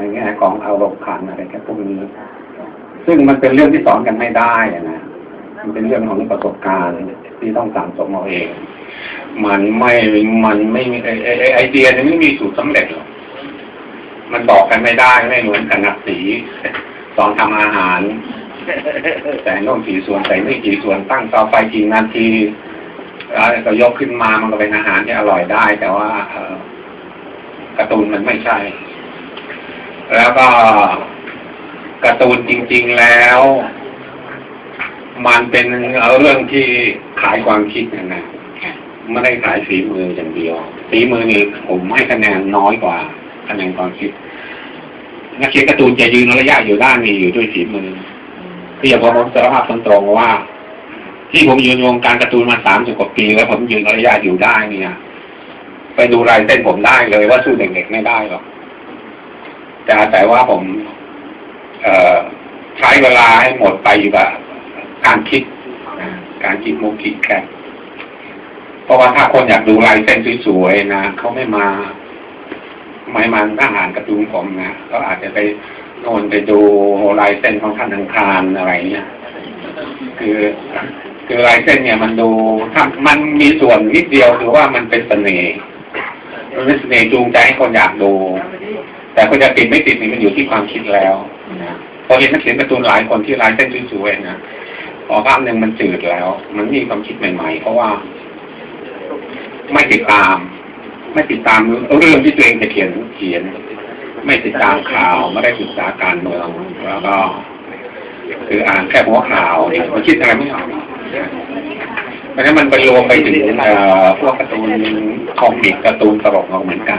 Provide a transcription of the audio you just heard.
ในแง่ของอารมณ์ขันอะไรแค่พวกนี้ ซึ่งมันเป็นเรื่องที่สอนกันไม่ได้นะมันเป็นเรื่องของประสบการณ์ที่ต้องสั่งสมเอาเอง มันไม่มันไม่มีไอไอไอเดียนี่ไม่มีสูตรสำเร็จหรอกมันบอกกันไม่ได้ไม่เหมือนกันนักสีสอนทำอาหาร แต่โน่นกี่ส่วนใส่นี่กี่ส่วนตั้งเตาไฟกี่นาทีแล้วก็ยกขึ้นมามันก็เป็นอาหารที่อร่อยได้ แต่ว่าเอการ์ตูนมันไม่ใช่ แล้วก็การ์ตูนจริง ๆแล้ว มันเป็นเรื่องที่ขายความคิดนะนะไม่ได้ขายฝีมืออย่างเดียวฝีมือนี่ผมให้คะแนนน้อยกว่าคะแนนความคิด นักเขียนการ์ตูนจะยืนระยะอยู่ด้านนี้อยู่ด้วยฝีมือที่อย่างผมสารภาพตรงๆว่า ที่ผมยืนวงการการ์ตูนมาสามสิบกว่าปี แล้วผมยืนระยะอยู่ได้เนี่ย ไปดูลายเส้นผมได้เลยว่าสู้เด็กๆไม่ได้หรอก แต่แต่ว่าผมเอใช้เวลาให้หมดไปอยู่กับการคิดการคิดมุกคิดแคทเพราะว่าถ้าคนอยากดูลายเส้นสวยๆนะเขาไม่มาไม่มาอาหารกร์ตูนผมนะก็อาจจะไปโน่นไปดูลายเส้นของท่านอังคารอะไรเนี่ยคือคือลายเส้นเนี่ยมันดูถ้ามันมีส่วนนิดเดียวถือว่ามันเป็นเสน่ห์ มันเป็นเสน่ห์จูงใจให้คนอยากดู แต่คนจะติดไม่ติดนี่มันอยู่ที่ความคิดแล้วนะพอเห็นนักเขียนการ์ตูนหลายคนที่ลายเส้นสวยๆนะพอภาพหนึ่งมันจืดแล้ว มันมีความคิดใหม่ ๆ เพราะว่า ไม่ติดตาม ไม่ติดตามเรื่องที่ตัวเองจะเขียนเขียน ไม่ติดตามข่าวไม่ได้ศึกษาการเมืองแล้วก็ คืออ่านแค่หัวข่าวเนี่ยมันคิดอะไรไม่ออก ราะฉะนั้นมันไปรวมไปถึงพวกการ์ตูนคอมิกการ์ตูนตลกออกเหมือนกัน